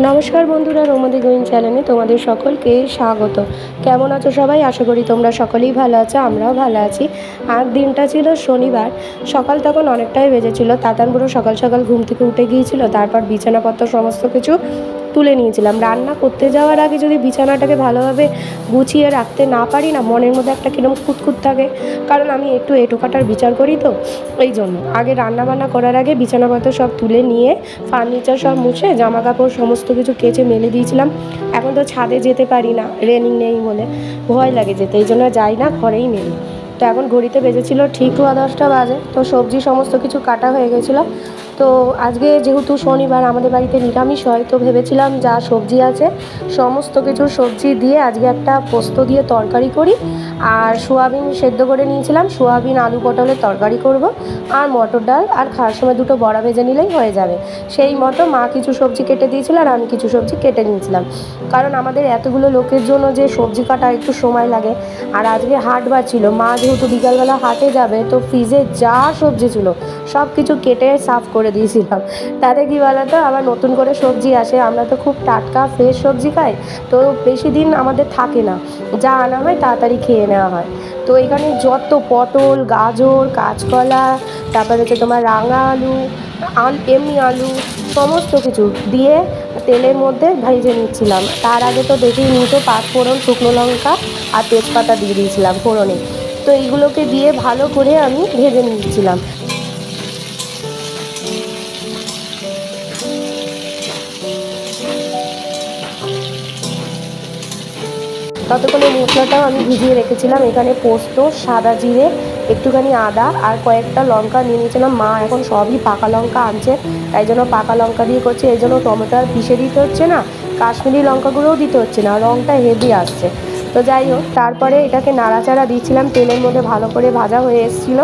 নমস্কার বন্ধুরা, রোমাদি গোয়িং চ্যানেলে তোমাদের সকলকে স্বাগত। কেমন আছো সবাই? আশা করি তোমরা সকলেই ভালো আছো, আমরাও ভালো আছি। আর দিনটা ছিল শনিবার, সকাল তখন অনেকটাই বেজেছিল তাতানপুরো সকাল সকাল ঘুম থেকে উঠে গিয়েছিল, তারপর বিছানাপত্র সমস্ত কিছু তুলে নিয়েছিলাম। রান্না করতে যাওয়ার আগে যদি বিছানাটাকে ভালোভাবে গুছিয়ে রাখতে না পারি না, মনের মধ্যে একটা কিরম খুঁতখুত থাকে। কারণ আমি একটু এটোকাটার বিচার করি তো, এই জন্য। আগে রান্না বান্না করার আগে বিছানাপত্র সব তুলে নিয়ে ফার্নিচার সব মুছে জামা কাপড় সমস্ত কিছু কেচে মেলে দিয়েছিলাম। এখন তো ছাদে যেতে পারি না রেনিং নেই বলে। ভয় লাগে যেতে, এই জন্য যাই না, ঘরেই মেলি তো এখন ঘড়িতে বেজেছিল ঠিক দশটা বাজে, তো সবজি সমস্ত কিছু কাটা হয়ে গেছিল। তো আজকে যেহেতু শনিবার আমাদের বাড়িতে নিরামিষ হয়, তো ভেবেছিলাম যা সবজি আছে, সমস্ত কিছু সবজি দিয়ে আজকে একটা পোস্ত দিয়ে তরকারি করি। আর সোয়াবিন সেদ্ধ করে নিয়েছিলাম, সোয়াবিন, আলু পটলের তরকারি করব, আর মটর ডাল, আর খাওয়ার সময় দুটো বড়া ভেজে নিলেই হয়ে যাবে। সেই মতো মা কিছু সবজি কেটে দিয়েছিল, আর আমি কিছু সবজি কেটে নিয়েছিলাম। কারণ আমাদের এতগুলো লোকের জন্য যে সবজি কাটা একটু সময় লাগে, আর আজকে হাটবার ছিল। মা যেহেতু বিকালবেলা হাটে যাবে, তো ফ্রিজে যা সবজি ছিল সব কিছু কেটে সাফ করে দিয়েছিলাম। তাতে কী বলতো? আবার নতুন করে সবজি আসে। আমরা তো খুব টাটকা ফ্রেশ সবজি খাই। তো বেশি দিন আমাদের থাকে না। যা আনা হয় তাড়াতাড়ি খেয়ে নেওয়া হয়। তো এখানে যত পটল, গাজর, কাঁচকলা, তারপরে হচ্ছে তোমার রাঙা আলু, আল, এমনি আলু, সমস্ত কিছু দিয়ে তেলের মধ্যে ভেজে নিচ্ছিলাম। তার আগে তো দেখেই নিতো পাঁচফোড়ন শুকনো লঙ্কা আর তেজপাতা দিয়ে দিয়েছিলাম ফোড়নে। তো এইগুলোকে দিয়ে ভালো করে আমি ভেজে নিচ্ছিলাম। ততক্ষণে মশলাটাও আমি ভিজিয়ে রেখেছিলাম। এখানে পোস্ত, সাদা জিরে, একটুখানি আদা আর কয়েকটা লঙ্কা নিয়ে নিয়েছিলাম। মা এখন সবই পাকা লঙ্কা আনছে, তাই জন্য পাকা লঙ্কা দিয়ে করছে। এই জন্য টমেটো আর পিষে দিতে হচ্ছে না, কাশ্মীরি লঙ্কাগুলোও দিতে হচ্ছে না রঙটা হেভি আসছে। তো যাই হোক, তারপরে এটাকে নাড়াচাড়া দিচ্ছিলাম তেলের মধ্যে ভালো করে ভাজা হয়ে এসেছিল।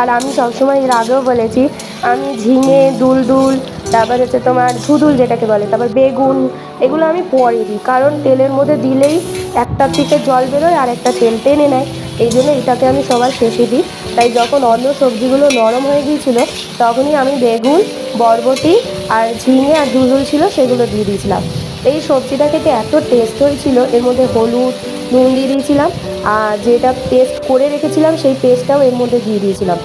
আর আমি সবসময় এর আগেও বলেছি, আমি ঝিঙে, দুলদুল, তারপর হচ্ছে তোমার ধুদুল যেটাকে বলে, তারপর বেগুন, এগুলো আমি পরে দিই। কারণ তেলের মধ্যে দিলেই একটা থেকে জল বেরোয়, আর একটা তেল টেনে নেয়। এই জন্য এটাকে আমি সবার শেষে দিই। তাই যখন অন্য সবজিগুলো নরম হয়ে গিয়েছিল, তখনই আমি বেগুন, বরবটি আর ঝিঙে আর ধুদুল ছিল, সেগুলো দিয়ে দিয়েছিলাম। এই সবজিটা খেতে এত টেস্ট হয়েছিল, এর মধ্যে হলুদ, নুন দিয়ে দিয়েছিলাম। আর যেটা পেস্ট করে রেখেছিলাম, সেই পেস্টটাও এর মধ্যে দিয়ে দিয়েছিলাম।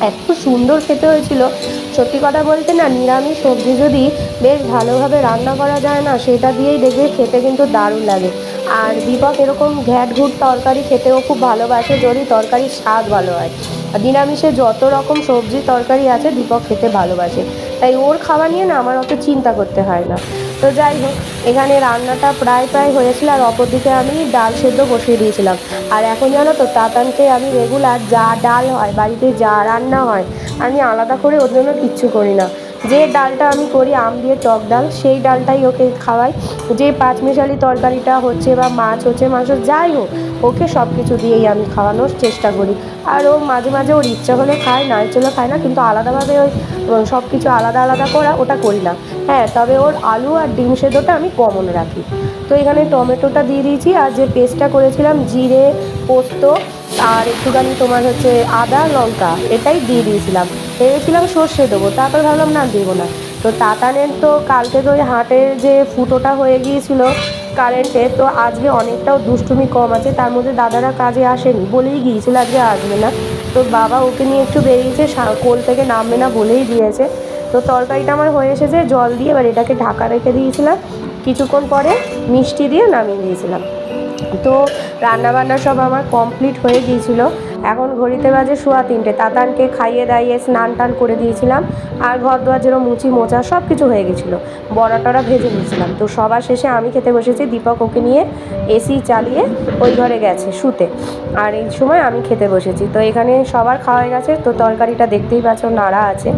এত সুন্দর খেতে হয়েছিল। সত্যি কথা বলতে না, নিরামিষ সবজি যদি বেশ ভালোভাবে রান্না করা যায় না, সেটা দিয়েই দেখবে খেতে কিন্তু দারুণ লাগে। আর দীপক এরকম ঘ্যাট ঘুট তরকারি খেতেও খুব ভালোবাসে, যদি তরকারির স্বাদ ভালো হয়। নিরামিষে যত রকম সবজি তরকারি আছে, দীপক খেতে ভালোবাসে। তাই ওর খাওয়া নিয়ে না আমার অত চিন্তা করতে হয় না। তো যাই হোক, এখানে রান্নাটা প্রায় প্রায় হয়েছিল আর অপরদিকে আমি ডাল সেদ্ধ বসিয়ে দিয়েছিলাম। আর এখন জানো তো, তাতানকে আমি রেগুলার যা ডাল হয়, বাড়িতে যা রান্না হয়, আমি আলাদা করে ওর জন্য কিচ্ছু করি না। যে ডালটা আমি করি, আম দিয়ে টক ডাল, সেই ডালটাই ওকে খাওয়াই। যে পাঁচমিশালি তরকারিটা হচ্ছে বা মাছ হচ্ছে, মাংস যাই হোক, ওকে সব কিছু দিয়েই আমি খাওয়ানোর চেষ্টা করি। আর ও মাঝে মাঝে ওর ইচ্ছা হলে খায়, না ইচ্ছে হলে খায় না, কিন্তু আলাদাভাবে ওই সব কিছু আলাদা আলাদা করা, ওটা করি না। হ্যাঁ তবে ওর আলু আর ডিম সেদ্ধটা আমি কমন রাখি। তো এখানে টমেটোটা দিয়ে দিয়েছি, আর যে পেস্টটা করেছিলাম, জিরে, পোস্ত, আর একটুখানি তোমার হচ্ছে আদা, লঙ্কা, এটাই দিয়ে দিয়েছিলাম। ভেবেছিলাম সর্ষে দেবো। তারপর ভাবলাম, না, দেবো না। তো তাতানের তো কালকে তো ওই হাটের যে ফুটোটা হয়ে গিয়েছিল কারেন্টে তো আজকে অনেকটাও দুষ্টুমি কম আছে। তার মধ্যে দাদারা কাজে আসেনি, বলেই গিয়েছিল আজকে আসবে না। তো বাবা ওকে নিয়ে একটু বেরিয়েছে কোল থেকে নামবে না বলেই দিয়েছে। তো তরকারিটা আমার হয়ে এসেছে, জল দিয়ে এবার এটাকে ঢাকা রেখে দিয়েছিলাম। কিছুক্ষণ পরে মিষ্টি দিয়ে নামিয়ে দিয়েছিলাম। তো রান্নাবান্না সব আমার কমপ্লিট হয়ে গিয়েছিল। এখন ঘড়িতে বাজে শোয়া তিনটে। তাতানকে খাইয়ে দাইয়ে স্নান টান করে দিয়েছিলাম আর ঘর দোয়ার যেরকম মুচি মোচা সব কিছু হয়ে গেছিল। বড়া টড়া ভেজে নিয়েছিলাম। তো সবার শেষে আমি খেতে বসেছি, দীপক ওকে নিয়ে এসি চালিয়ে ওই ঘরে গেছে শুতে। আর এই সময় আমি খেতে বসেছি। তো এখানে সবার খাওয়া হয়ে গেছে। তো তরকারিটা দেখতেই পাচ্ছ নাড়া আছে।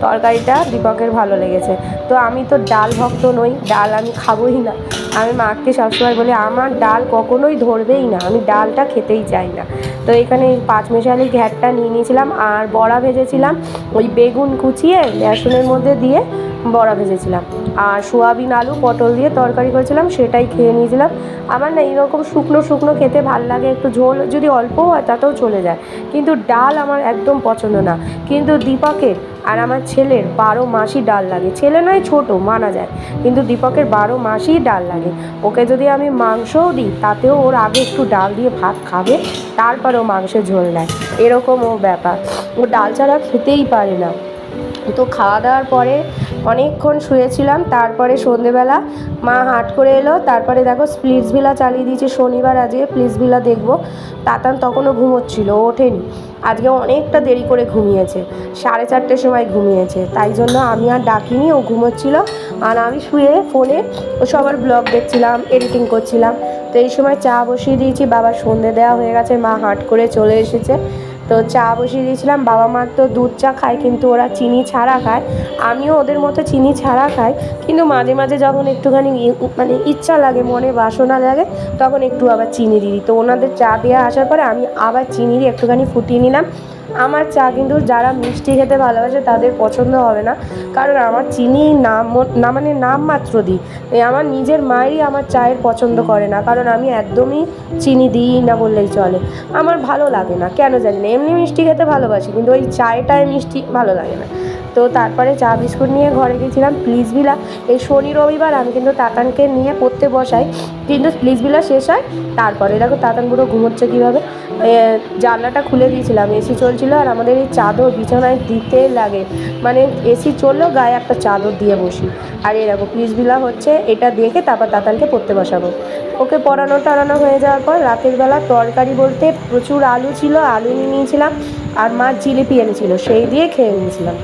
তরকারিটা দীপকের ভালো লেগেছে। তো আমি তো ডাল ভক্ত নই, ডাল আমি খাবোই না। আমি মাকে সবসময় বলি, আমার ডাল কখনোই ধরবেই না। আমি ডালটা খেতেই চাই না। তো এখানে পাঁচমেশালি ঘ্যাটটা নিয়ে নিয়েছিলাম আর বড়া ভেজেছিলাম, ওই বেগুন কুচিয়ে, বেসনের মধ্যে দিয়ে বড়া ভেজেছিলাম। আর সোয়াবিন আলু, পটল দিয়ে তরকারি করেছিলাম, সেটাই খেয়ে নিয়েছিলাম। আমার না এইরকম শুকনো শুকনো খেতে ভালো লাগে, একটু ঝোল যদি অল্প হয় তাতেও চলে যায়। কিন্তু ডাল আমার একদম পছন্দ না। কিন্তু দীপকের আর আমার ছেলের বারো মাসই ডাল লাগে। ছেলে নয়, ছোট, মানা যায়। কিন্তু দীপকের বারো মাসই ডাল লাগে। ওকে যদি আমি মাংসও দিই, তাতেও ওর আগে একটু ডাল দিয়ে ভাত খাবে, তারপরে ও মাংসের ঝোল নেয়। এরকম ও ব্যাপার। ও ডাল ছাড়া খেতেই পারে না। তো খাওয়া দাওয়ার পরে অনেকক্ষণ শুয়েছিলাম, তারপরে সন্ধেবেলা মা হাট করে এলো, তারপরে দেখো স্প্লিটস ভিলা চালিয়ে দিয়েছে শনিবার আজকে প্লিজ ভিলা দেখব। তাতান তখনও ঘুমোচ্ছিল ওঠেনি। আজকে অনেকটা দেরি করে ঘুমিয়েছে, সাড়ে চারটের সময় ঘুমিয়েছে, তাই জন্য আমি আর ডাকিনি, ও ঘুমোচ্ছিল। আর আমি শুয়ে ফোনে ও সবার ব্লগ দেখছিলাম, এডিটিং করছিলাম। তো এই সময় চা বসিয়ে দিয়েছি, বাবার সন্ধে দেওয়া হয়ে গেছে, মা হাট করে চলে এসেছে। তো চা বসিয়ে দিয়েছিলাম, বাবা মার তো দুধ চা খায় কিন্তু ওরা চিনি ছাড়া খায়। আমিও ওদের মতো চিনি ছাড়া খাই, কিন্তু মাঝে মাঝে যখন একটুখানি মানে ইচ্ছা লাগে, মনে বাসনা লাগে, তখন একটু আবার চিনি দিই। তো ওনাদের চা দেওয়া আসার পরে আমি আবার চিনি দিয়ে একটুখানি ফুটিয়ে নিলাম। আমার চা কিন্তু যারা মিষ্টি খেতে ভালোবাসে তাদের পছন্দ হবে না। কারণ আমার চিনি নাম না মানে নাম মাত্র দিই। আমার নিজের মায়েরই আমার চায়ের পছন্দ করে না, কারণ আমি একদমই চিনি দিই না বললেই চলে। আমার ভালো লাগে না, কেন জানি না, এমনি মিষ্টি খেতে ভালোবাসি, কিন্তু ওই চায়টায় মিষ্টি ভালো লাগে না। তো তারপরে চা বিস্কুট নিয়ে ঘরে গেছিলাম, প্লিজ বিলা এই শনি রবিবার আমি কিন্তু তাতানকে নিয়ে পড়তে বসাই, কিন্তু প্লিজ বিলা শেষ হয়, তারপরে দেখো তাতান পুরো ঘুমোচ্ছে কীভাবে। জানলাটা খুলে দিয়েছিলাম এসি চলছিল আর আমাদের এই চাদর বিছানায় দিতে লাগে। মানে এসি চললেও গায়ে একটা চাদর দিয়ে বসি। আর দেখো প্লিজ হচ্ছে, এটা দেখে তারপর তাতানকে পড়তে বসাবো। ওকে পড়ানো টাড়ানো হয়ে যাওয়ার পর রাতের বেলা তরকারি বলতে প্রচুর আলু ছিল, আলু নিয়ে নিয়েছিলাম, আর মা জিলিপি এনেছিল, সেই দিয়ে খেয়ে নিয়েছিলাম।